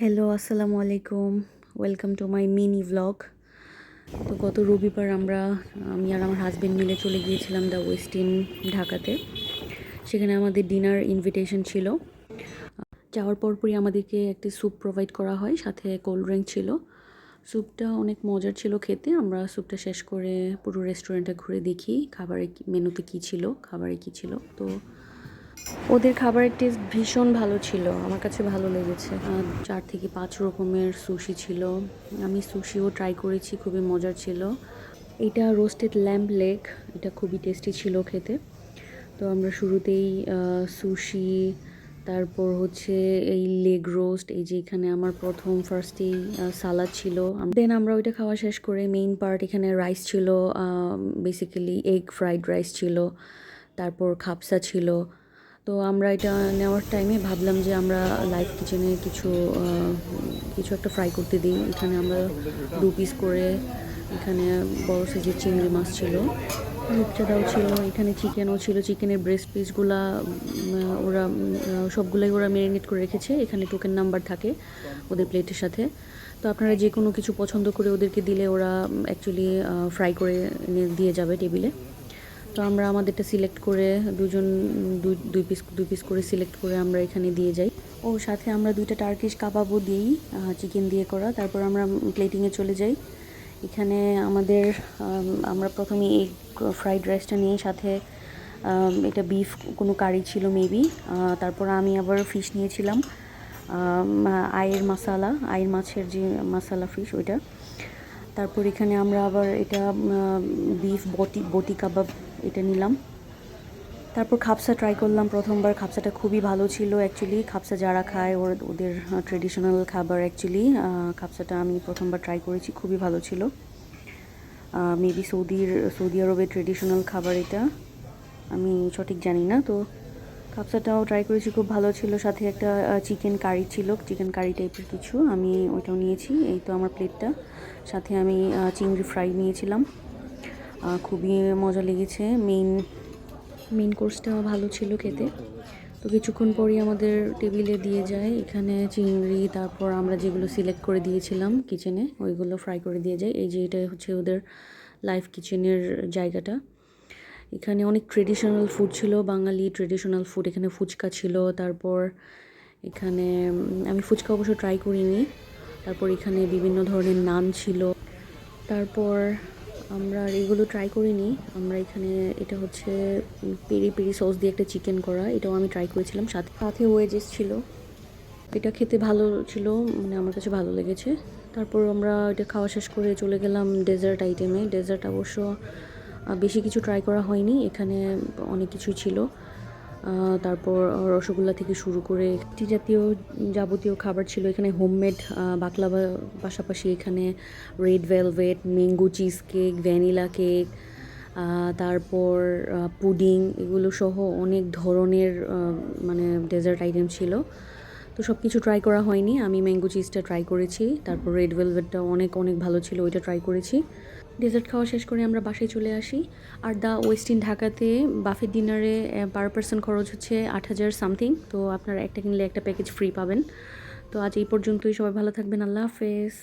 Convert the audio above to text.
Hello আসসালামু আলাইকুম। Welcome to my mini vlog তো গত রবিবার আমরা, আমি আর আমার হাজব্যান্ড মিলে চলে গিয়েছিলাম দ্য ওয়েস্টিন ঢাকাতে। সেখানে আমাদের ডিনার ইনভিটেশন ছিল। যাওয়ার পরপরই আমাদেরকে একটি স্যুপ প্রোভাইড করা হয়, সাথে কোল্ড ড্রিঙ্ক ছিল। স্যুপটা অনেক মজার ছিল খেতে। আমরা স্যুপটা শেষ করে পুরো রেস্টুরেন্টটা ঘুরে দেখি, খাবারে মেনুতে কী ছিল, খাবারে কী ছিল। তো ওদের খাবারের টেস্ট ভীষণ ভালো ছিল। আমার কাছে ভালো লেগেছে। চার থেকে পাঁচ রকমের সুশি ছিল। আমি সুশিও ট্রাই করেছি, খুবই মজার ছিল। এটা রোস্টেড ল্যাম্প লেগ এটা খুবই টেস্টি ছিল খেতে। তো আমরা শুরুতেই সুশি তারপর হচ্ছে এই লেগ রোস্ট এই যে এখানে আমার প্রথম ফার্স্টেই সালাদ ছিল। দেন আমরা ওইটা খাওয়া শেষ করে মেইন পার্ট এখানে রাইস ছিল বেসিক্যালি এগ ফ্রাইড রাইস ছিল। তারপর খাপসা ছিল। তো আমরা এটা নেওয়ার টাইমে ভাবলাম যে আমরা লাইভ কিচেনে কিছু কিছু একটা ফ্রাই করতে দিই। এখানে আমরা দু পিস করে এখানে বড় সাইজের চিংড়ি মাছ ছিল, রূপচাঁদাও ছিল, এখানে চিকেনও ছিল। চিকেনের ব্রেস্ট পিসগুলা ওরা সবগুলাই ওরা ম্যারিনেট করে রেখেছে। এখানে টোকেন নাম্বার থাকে ওদের প্লেটের সাথে। তো আপনারা যে কোনো কিছু পছন্দ করে ওদেরকে দিলে ওরা অ্যাকচুয়ালি ফ্রাই করে দিয়ে যাবে টেবিলে তো আমরা আমাদেরটা সিলেক্ট করে দুজন, দুই দুই পিস দুই পিস করে সিলেক্ট করে আমরা এখানে দিয়ে যাই। ও সাথে আমরা দুইটা টার্কিশ কাবাবও দিই চিকেন দিয়ে করা। তারপর আমরা প্লেটিংয়ে চলে যাই। এখানে আমাদের আমরা প্রথমে এগ ফ্রাইড রাইসটা নিয়ে সাথে এটা বিফ কোনো কারি ছিল মেবি তারপর আমি আবার ফিশ নিয়েছিলাম আয়ের মশালা আয়ের মাছের যে মশালা ফিশ ওইটা। তারপর এখানে আমরা আবার এটা বিফ বটি বটি কাবাব এটা নিলাম। তারপর খাপসা ট্রাই করলাম প্রথমবার। খাপসাটা খুবই ভালো ছিল অ্যাকচুয়ালি খাপসা যারা খায়, ওর, ওদের ট্রেডিশনাল খাবার অ্যাকচুয়ালি খাপসাটা আমি প্রথমবার ট্রাই করেছি, খুবই ভালো ছিল। মেবি সৌদির, সৌদি আরবের ট্রেডিশনাল খাবার এটা। আমি সঠিক জানি না, তো খাপসাটাও ট্রাই করেছি, খুব ভালো ছিল। সাথে একটা চিকেন কারি ছিল চিকেন কারি টাইপের কিছু। আমি ওইটাও নিয়েছি, এই তো আমার প্লেটটা সাথে আমি চিংড়ি ফ্রাই নিয়েছিলাম। খুবই মজা লেগেছে। মেইন মেইন কোর্সটাও ভালো ছিল খেতে। তো কিছুক্ষণ পরই আমাদের টেবিলে দিয়ে যায়। এখানে চিংড়ি, তারপর আমরা যেগুলো সিলেক্ট করে দিয়েছিলাম কিচেনে ওইগুলো ফ্রাই করে দিয়ে যায়। এই যে এটা হচ্ছে ওদের লাইভ কিচেনের জায়গাটা। এখানে অনেক ট্রেডিশনাল ফুড ছিল, বাঙালি ট্রেডিশনাল ফুড এখানে ফুচকা ছিল, তারপর এখানে আমি ফুচকা অবশ্য ট্রাই করিনি। তারপর এখানে বিভিন্ন ধরনের নান ছিল। তারপর আমরা এগুলো ট্রাই করিনি। আমরা এখানে এটা হচ্ছে পেরি পেরি সস দিয়ে একটা চিকেন করা। এটাও আমি ট্রাই করেছিলাম। সাথে সাথে ওয়েজেস ছিল। এটা খেতে ভালো ছিল মানে আমার কাছে ভালো লেগেছে। তারপর আমরা এটা খাওয়া শেষ করে চলে গেলাম ডেজার্ট আইটেমে ডেজার্ট অবশ্য বেশি কিছু ট্রাই করা হয়নি। এখানে অনেক কিছুই ছিল। তারপর রসগোল্লা থেকে শুরু করে একটি জাতীয় যাবতীয় খাবার ছিল এখানে হোমমেড বাকলাবা পাশাপাশি এখানে red velvet mango cheesecake vanilla cake তারপর পুডিং এগুলো সহ অনেক ধরনের মানে ডেজার্ট আইটেম ছিল। তো সব কিছু ট্রাই করা হয়নি। আমি ম্যাঙ্গো চিজটা ট্রাই করেছি, তারপর রেড ভেলভেটটা অনেক অনেক ভালো ছিল, ওইটা ট্রাই করেছি। ডেজার্ট খাওয়া শেষ করে আমরা বাসায় চলে আসি। আর দ্য ওয়েস্টিন ঢাকাতে বাফের ডিনারে পার পার্সন খরচ হচ্ছে আট হাজার সামথিং তো আপনারা একটা কিনলে একটা প্যাকেজ ফ্রি পাবেন। তো আজ এই পর্যন্তই, সবাই ভালো থাকবেন, আল্লাহ হাফেজ।